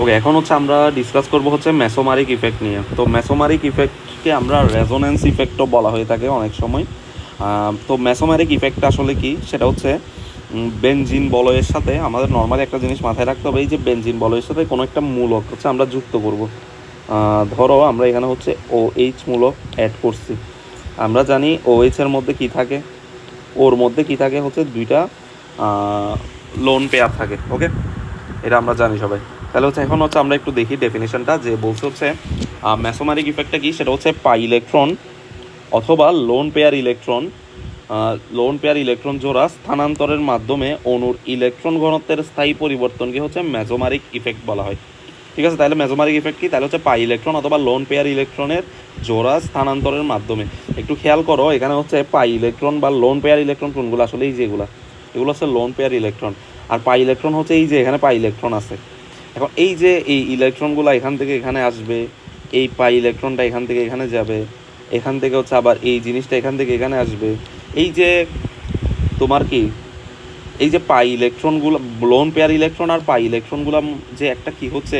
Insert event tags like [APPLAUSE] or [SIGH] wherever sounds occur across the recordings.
ওকে এখন হচ্ছে আমরা ডিসকাস করব হচ্ছে মেসোমারিক ইফেক্ট নিয়ে। তো মেসোমারিক ইফেক্টকে আমরা রেজোনেন্স ইফেক্টও বলা হয়ে থাকে অনেক সময়। তো মেসোমারিক ইফেক্ট আসলে কি? সেটা হচ্ছে বেনজিন বলয়ের সাথে আমাদের নর্মালি একটা জিনিস মাথায় রাখতে হবে, এই যে বেনজিন বলয়ের সাথে কোনো একটা মূলক হচ্ছে আমরা যুক্ত করব। ধরো আমরা এখানে হচ্ছে ও এইচ মূলক অ্যাড করছি। আমরা জানি ও এর মধ্যে কি থাকে? ওর মধ্যে কি থাকে? হচ্ছে দুইটা লোন পেয়ার থাকে ওকে এটা আমরা জানি সবাই। তাহলে হচ্ছে এখন হচ্ছে আমরা একটু দেখি ডেফিনেশনটা যে বলছে হচ্ছে ম্যাসোমারিক ইফেক্টটা কি? সেটা হচ্ছে পাই ইলেকট্রন অথবা lone pair electron lone pair electron জোড়া স্থানান্তরের মাধ্যমে অণুর ইলেকট্রন ঘনত্বের স্থায়ী পরিবর্তনকে হচ্ছে মেজোমারিক ইফেক্ট বলা হয়। ঠিক আছে? তাহলে মেজোমারিক ইফেক্ট কি? তাহলে হচ্ছে পাই ইলেকট্রন অথবা লোন পেয়ার ইলেকট্রনের জোড়া স্থানান্তরের মাধ্যমে। একটু খেয়াল করো, এখানে হচ্ছে পাই ইলেকট্রন বা লোন পেয়ার ইলেকট্রন কোনগুলো? আসলে এই যেগুলা এগুলো। হচ্ছে লোন পেয়ার ইলেকট্রন আর পাই ইলেকট্রন হচ্ছে এই যে, এখানে পাই ইলেকট্রন আছে। এখন এই যে এই ইলেকট্রনগুলো এখান থেকে এখানে আসবে, এই পাই ইলেকট্রনটা এখান থেকে এখানে যাবে, এখান থেকে হচ্ছে আবার এই জিনিসটা এখান থেকে এখানে আসবে। এই যে তোমার কি, এই যে পাই ইলেকট্রনগুলো লোন পেয়ার ইলেকট্রন আর পাই ইলেকট্রনগুলো যে একটা কি হচ্ছে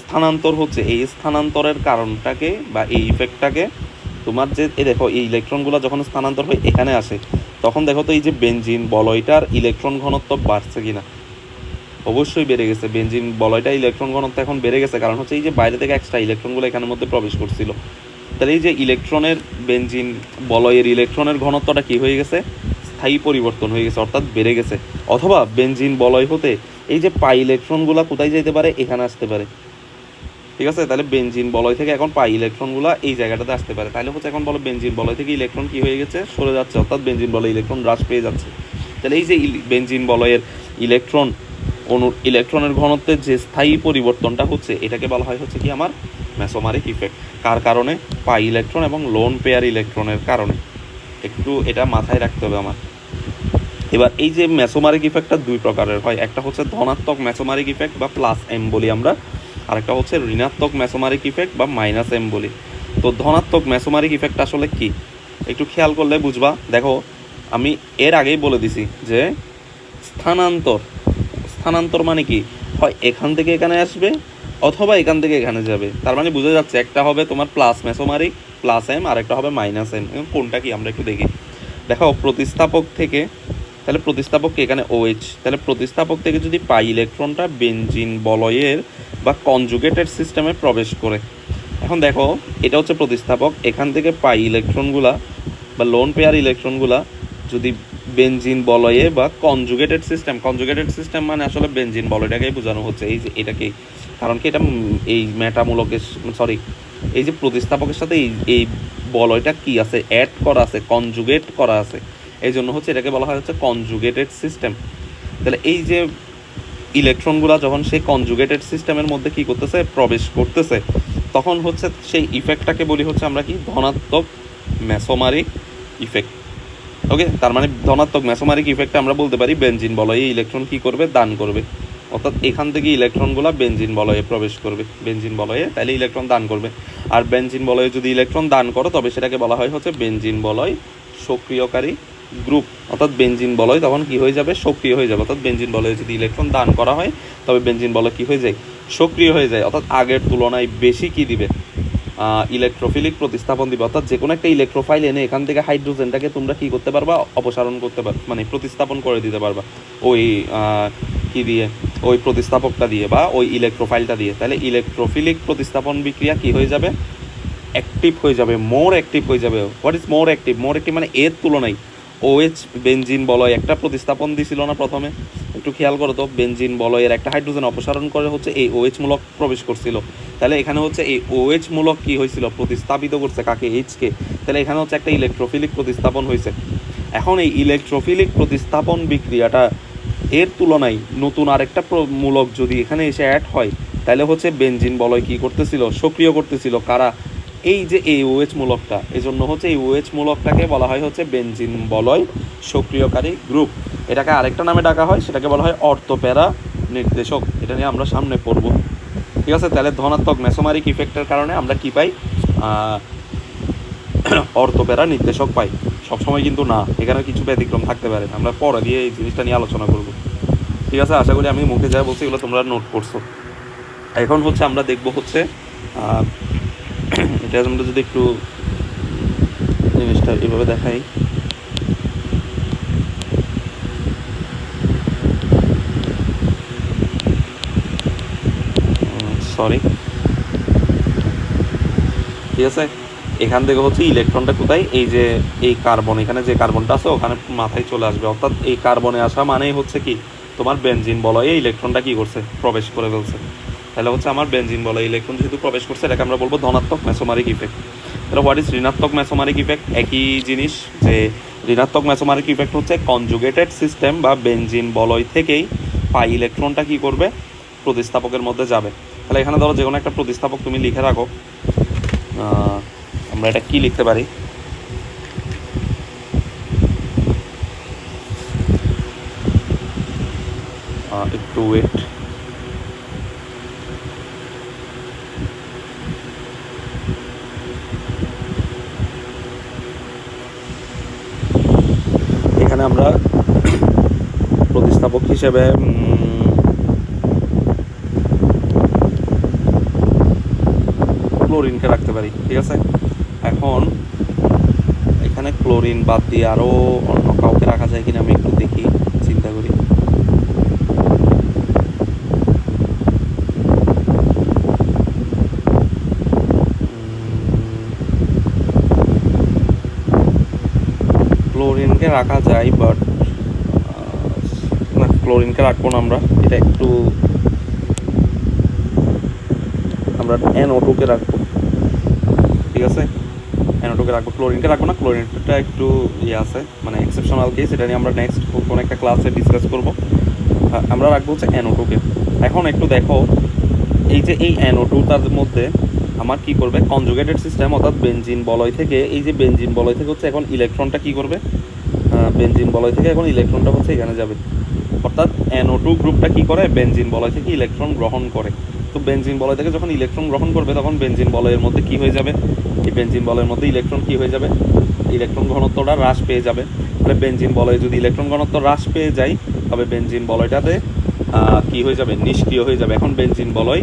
স্থানান্তর হচ্ছে, এই স্থানান্তরের কারণটাকে বা এই ইফেক্টটাকে তোমার যে, এই দেখো এই ইলেকট্রনগুলো যখন স্থানান্তর হয়ে এখানে আসে, তখন দেখো তো এই যে বেনজিন বলয়টার ইলেকট্রন ঘনত্ব বাড়ছে কিনা। অবশ্যই বেড়ে গেছে। বেঞ্জিন বলয়টা ইলেকট্রন ঘনত্ব এখন বেড়ে গেছে। কারণ হচ্ছে এই যে বাইরে থেকে এক্সট্রা ইলেকট্রনগুলো এখানের মধ্যে প্রবেশ করছিল। তাহলে এই যে ইলেকট্রনের বেঞ্জিন বলয়ের ইলেকট্রনের ঘনত্বটা কি হয়ে গেছে? স্থায়ী পরিবর্তন হয়ে গেছে, অর্থাৎ বেড়ে গেছে। অথবা বেঞ্জিন বলয় হতে এই যে পাই ইলেকট্রনগুলো কোথায় যেতে পারে? এখানে আসতে পারে। ঠিক আছে? তাহলে বেঞ্জিন বলয় থেকে এখন পাই ইলেকট্রনগুলো এই জায়গাটাতে আসতে পারে। তাহলে হচ্ছে এখন বলো বেঞ্জিন বলয় থেকে ইলেকট্রন কি হয়ে গেছে? সরে যাচ্ছে, অর্থাৎ বেঞ্জিন বলয় ইলেকট্রন হ্রাস পেয়ে যাচ্ছে। তাহলে এই যে বেনজিন বলয়ের ইলেকট্রন অনুর ইলেকট্রনের ঘনত্বের যে স্থায়ী পরিবর্তনটা হচ্ছে, এটাকে বলা হয় হচ্ছে কি আমার মেসোমারিক ইফেক্ট কার কারণে? পাই ইলেকট্রন এবং লোন পেয়ার ইলেকট্রনের কারণে। একটু এটা মাথায় রাখতে হবে আমার। এবার এই যে মেসোমারিক ইফেক্টটা দুই প্রকারের হয়। একটা হচ্ছে ধনাত্মক মেসোমারিক ইফেক্ট বা প্লাস এম বলি আমরা। আর একটা হচ্ছে ঋণাত্মক মেসোমারিক ইফেক্ট বা মাইনাস এম বলি। তো ধনাত্মক মেসোমারিক ইফেক্ট আসলে কি? একটু খেয়াল করলে বুঝবা। দেখো, আমি এর আগেই বলে দিছি যে স্থানান্তর স্থানান্তর মানে কি? হয় এখান থেকে এখানে আসবে অথবা এখান থেকে এখানে যাবে। তার মানে বোঝা যাচ্ছে একটা হবে তোমার প্লাস মেসোমারিক প্লাস এম আর একটা হবে মাইনাস এম কোনটা কি? আমরা একটু দেখি। দেখো, প্রতিস্থাপক থেকে, তাহলে প্রতিস্থাপক কি এখানে? ওএইচ তাহলে প্রতিস্থাপক থেকে যদি পাই ইলেকট্রনটা বেঞ্জিন বলয়ের বা কনজুগেটেড সিস্টেমে প্রবেশ করে। এখন দেখো, এটা হচ্ছে প্রতিস্থাপক। এখান থেকে পাই ইলেকট্রনগুলা বা লোন পেয়ার ইলেকট্রনগুলা যদি বেনজিন বলয়ে বা কনজুগেটেড সিস্টেম কনজুগেটেড সিস্টেম মানে আসলে বেনজিন বলয়টাকেই বোঝানো হচ্ছে। এই যে এটাকেই কারণ কি এটা এই মেটামূলকের সরি এই যে প্রতিস্থাপকের সাথে এই এই বলয়টা কি আছে? অ্যাড করা আছে কনজুগেট করা আছে। এই জন্য হচ্ছে এটাকে বলা হয় হচ্ছে কনজুগেটেড সিস্টেম তাহলে এই যে ইলেকট্রনগুলো যখন সেই কনজুগেটেড সিস্টেমের মধ্যে কি করতেছে? প্রবেশ করতেছে। তখন হচ্ছে সেই ইফেক্টটাকে বলি হচ্ছে আমরা কি? ধনাত্মক মেসোমারিক ইফেক্ট ওকে তার মানে ধনাত্মক মেসোমারিক ইফেক্টে আমরা বলতে পারি বেনজিন বলয়ে ইলেকট্রন কি করবে? দান করবে। অর্থাৎ এখান থেকে ইলেকট্রনগুলো বেঞ্জিন বলয়ে প্রবেশ করবে। বেঞ্জিন বলয়ে তাহলে ইলেকট্রন দান করবে। আর বেঞ্জিন বলয়ে যদি ইলেকট্রন দান করো, তবে সেটাকে বলা হয় হচ্ছে বেঞ্জিন বলয় সক্রিয়কারী গ্রুপ অর্থাৎ বেঞ্জিন বলয় তখন কি হয়ে যাবে? সক্রিয় হয়ে যাবে। অর্থাৎ বেঞ্জিন বলয়ে যদি ইলেকট্রন দান করা হয়, তবে বেনজিন বলয় কি হয়ে যায়? সক্রিয় হয়ে যায়। অর্থাৎ আগের তুলনায় বেশি কি দিবে? ইলেকট্রোফিলিক প্রতিস্থাপন দিবে। অর্থাৎ যে কোনো একটা ইলেকট্রোফাইল এনে এখান থেকে হাইড্রোজেনটাকে তোমরা কী করতে পারবা? অপসারণ করতে পার মানে প্রতিস্থাপন করে দিতে পারবা। ওই কি দিয়ে? ওই প্রতিস্থাপকটা দিয়ে বা ওই ইলেকট্রোফাইলটা দিয়ে। তাহলে ইলেকট্রোফিলিক প্রতিস্থাপন বিক্রিয়া কি হয়ে যাবে? অ্যাক্টিভ হয়ে যাবে মোর অ্যাক্টিভ হয়ে যাবে। What is more active more active মানে এর তুলনায় ওএইচ বেঞ্জিন বলয় একটা প্রতিস্থাপন দিছিল না প্রথমে। একটু খেয়াল করো তো বেনজিন বলয়ের একটা হাইড্রোজেন অপসারণ করে হচ্ছে এই ওএইচ মূলক প্রবেশ করছিল। তাহলে এখানে হচ্ছে এই ওএইচ মূলক কি হয়েছিল? প্রতিস্থাপিত করছে কাকে? এইচকে তাহলে এখানে হচ্ছে একটা ইলেকট্রোফিলিক প্রতিস্থাপন হয়েছে। এখন এই ইলেকট্রোফিলিক প্রতিস্থাপন বিক্রিয়াটা এর তুলনায় নতুন আরেকটা মূলক যদি এখানে এসে অ্যাড হয়, তাহলে হচ্ছে বেঞ্জিন বলয় কি করতেছিল? সক্রিয় করতেছিল। কারা? এই যে এই ওএইচ মূলকটা এই জন্য হচ্ছে এই ওএইচ মূলকটাকে বলা হয় হচ্ছে বেনজিন বলয় সক্রিয়কারী গ্রুপ। এটাকে আরেকটা নামে ডাকা হয়, সেটাকে বলা হয় অর্থপ্যারা নির্দেশক। এটা নিয়ে আমরা সামনে পড়ব। ঠিক আছে? তাহলে ধনাত্মক মেসোমারিক ইফেক্টের কারণে আমরা কি পাই? [CLEARS THROAT] অর্থপ্যারা নির্দেশক পাই। সবসময় কিন্তু না। এখানে কিছু ব্যতিক্রম থাকতে পারে আমরা পরে দিয়ে এই জিনিসটা নিয়ে আলোচনা করব। ঠিক আছে? আশা করি আমি মুখে যা বলছি এগুলো তোমরা নোট করছ। এখন হচ্ছে আমরা দেখব হচ্ছে এটা আমরা যদি একটু জিনিসটা এভাবে দেখাই। সরি ঠিক আছে? এখান থেকে হচ্ছে ইলেকট্রনটা কোথায়? এই যে, এই কার্বন এখানে যে কার্বনটা আছে, ওখানে মাথায় চলে আসবে। অর্থাৎ এই কার্বনে আসা মানেই হচ্ছে কি? তোমার বেনজিন বলয়ে ইলেকট্রনটা কি করছে? প্রবেশ করে ফেলছে। তাহলে হচ্ছে আমার বেনজিন বলয় ইলেকট্রন যেহেতু প্রবেশ করছে, এটাকে আমরা বলব ধনাত্মক মেসোমারিক ইফেক্ট তাহলে হোয়াট ইজ ঋণাত্মক মেসোমারিক ইফেক্ট একই জিনিস যে ঋণাত্মক মেসোমারিক ইফেক্ট হচ্ছে কনজুগেটেড সিস্টেম বা বেঞ্জিন বলয় থেকেই পাই ইলেকট্রনটা কি করবে? প্রতিস্থাপকের মধ্যে যাবে। তাহলে এখানে ধরো যে কোনো একটা প্রতিস্থাপক তুমি লিখে রাখো। আমরা এটা কি লিখতে পারি? একটু ওয়েট এখানে আমরা প্রতিস্থাপক হিসেবে ক্লোরিনকে রাখতে পারি, ঠিক আছে? এখন এখানে ক্লোরিন বাদ দিয়ে আরও অন্য কাউকে রাখা যায় কিনা আমি একটু দেখি চিন্তা করি ক্লোরিনকে রাখা যায় বাট না ক্লোরিনকে রাখব না আমরা। এটা একটু আমরা এনও টুকে রাখব। ঠিক আছে? এনও টুকে রাখব। ক্লোরিনকে রাখব না ক্লোরিনটা একটু ইয়ে আছে মানে এক্সেপশনাল কেস এটা নিয়ে আমরা নেক্সট কোনো একটা ক্লাসে ডিসকাস করব। আমরা রাখব হচ্ছে এনও টুকে এখন একটু দেখো, এই যে এই এনও টুটার মধ্যে আমার কি করবে? কনজুগেটেড সিস্টেম অর্থাৎ বেঞ্জিন বলয় থেকে, এই যে বেঞ্জিন বলয় থেকে হচ্ছে এখন ইলেকট্রনটা কি করবে? বেনজিন বলয় থেকে এখন ইলেকট্রনটা হচ্ছে এখানে যাবে। অর্থাৎ এনও টু গ্রুপটা কী করে? বেনজিন বলয় থেকে ইলেকট্রন গ্রহণ করে। তো বেনজিন বলয় থেকে যখন ইলেকট্রন গ্রহণ করবে, তখন বেঞ্জিন বলয়ের মধ্যে কি হয়ে যাবে? এই বেনজিন বলয়ের মধ্যে ইলেকট্রন কি হয়ে যাবে? ইলেকট্রন ঘনত্বটা হ্রাস পেয়ে যাবে। তাহলে বেনজিন বলয়ে যদি ইলেকট্রন ঘনত্ব হ্রাস পেয়ে যায়, তবে বেঞ্জিন বলয়টাতে কি হয়ে যাবে? নিষ্ক্রিয় হয়ে যাবে। এখন বেঞ্জিন বলয়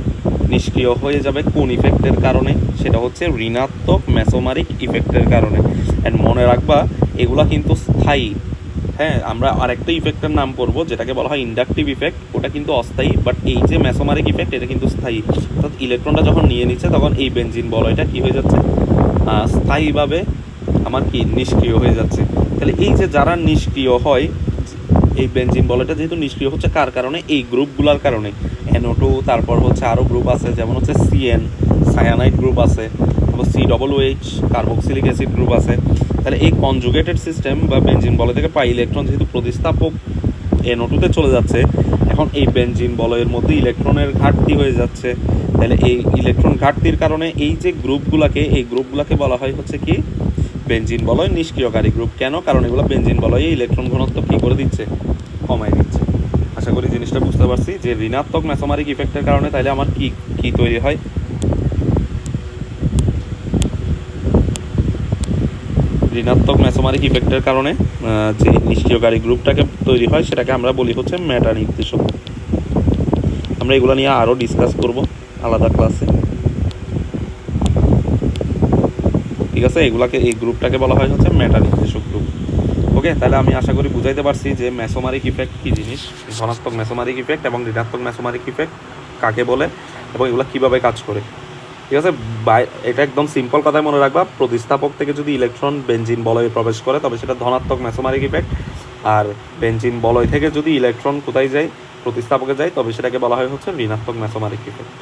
নিষ্ক্রিয় হয়ে যাবে কোন ইফেক্টের কারণে? সেটা হচ্ছে ঋণাত্মক মেসোমারিক ইফেক্টের কারণে। অ্যান্ড মনে রাখবা এগুলা কিন্তু স্থায়ী। হ্যাঁ আমরা আরেকটা ইফেক্টের নাম করব যেটাকে বলা হয় ইন্ডাকটিভ ইফেক্ট ওটা কিন্তু অস্থায়ী বাট এই যে মেসোমারিক ইফেক্ট এটা কিন্তু স্থায়ী। অর্থাৎ ইলেকট্রনটা যখন নিয়ে নিচ্ছে, তখন এই বেনজিন বলয়টা কী হয়ে যাচ্ছে? স্থায়ীভাবে আমার কি? নিষ্ক্রিয় হয়ে যাচ্ছে। তাহলে এই যে যারা নিষ্ক্রিয় হয়, এই বেনজিন বলয়টা যেহেতু নিষ্ক্রিয় হচ্ছে কার কারণে? এই গ্রুপগুলোর কারণে। এনও টু তারপর হচ্ছে আরও গ্রুপ আছে, যেমন হচ্ছে সিএন সায়ানাইড গ্রুপ আছে, তারপর C double H carboxylic acid group আছে। তাহলে এই কনজুগেটেড সিস্টেম বা বেনজিন বলয় থেকে পাই ইলেকট্রন যেহেতু প্রতিস্থাপক এনও টুতে চলে যাচ্ছে, এখন এই বেঞ্জিন বলয়ের মধ্যে ইলেকট্রনের ঘাটতি হয়ে যাচ্ছে। তাহলে এই ইলেকট্রন ঘাটতির কারণে এই যে গ্রুপগুলোকে এই গ্রুপগুলোকে বলা হয় হচ্ছে কি? বেঞ্জিন বলয় নিষ্ক্রিয়কারী গ্রুপ কেন? কারণ এগুলো বেঞ্জিন বলয়ে ইলেকট্রন ঘনত্ব কী করে দিচ্ছে? কমায় দিচ্ছে। আশা করি জিনিসটা বুঝতে পারছি। যে ঋণাত্মক ম্যাসোমারিক ইফেক্টের কারণে তাহলে আমার কি কি তৈরি হয়? ঋণাত্মক ম্যাসোমারিক ইফেক্টের কারণে যে নিষ্ক্রিয়কারী গ্রুপটাকে তৈরি হয়, সেটাকে আমরা বলি হচ্ছে মেটা নির্দেশক। আমরা এগুলো নিয়ে আরও ডিসকাস করব আলাদা ক্লাসে ঠিক আছে? এগুলাকে, এই গ্রুপটাকে বলা হয় হচ্ছে মেটা নির্দেশক গ্রুপ ওকে তাহলে আমি আশা করি বুঝাইতে পারছি যে ম্যাসোমারিক ইফেক্ট কী জিনিস, ধনাত্মক ম্যাসোমারিক ইফেক্ট এবং ঋণাত্মক ম্যাসোমারিক ইফেক্ট কাকে বলে এবং এগুলো কীভাবে কাজ করে। ঠিক আছে এটা একদম সিম্পল কথায় মনে রাখবা। প্রতিস্থাপক থেকে যদি ইলেকট্রন বেঞ্জিন বলয়ে প্রবেশ করে, তবে সেটা ধনাত্মক ম্যাসোমারিক ইফেক্ট আর বেঞ্জিন বলয় থেকে যদি ইলেকট্রন কোথায় যায়, প্রতিস্থাপকে যায়, তবে সেটাকে বলা হয় হচ্ছে ঋণাত্মক ম্যাসোমারিক ইফেক্ট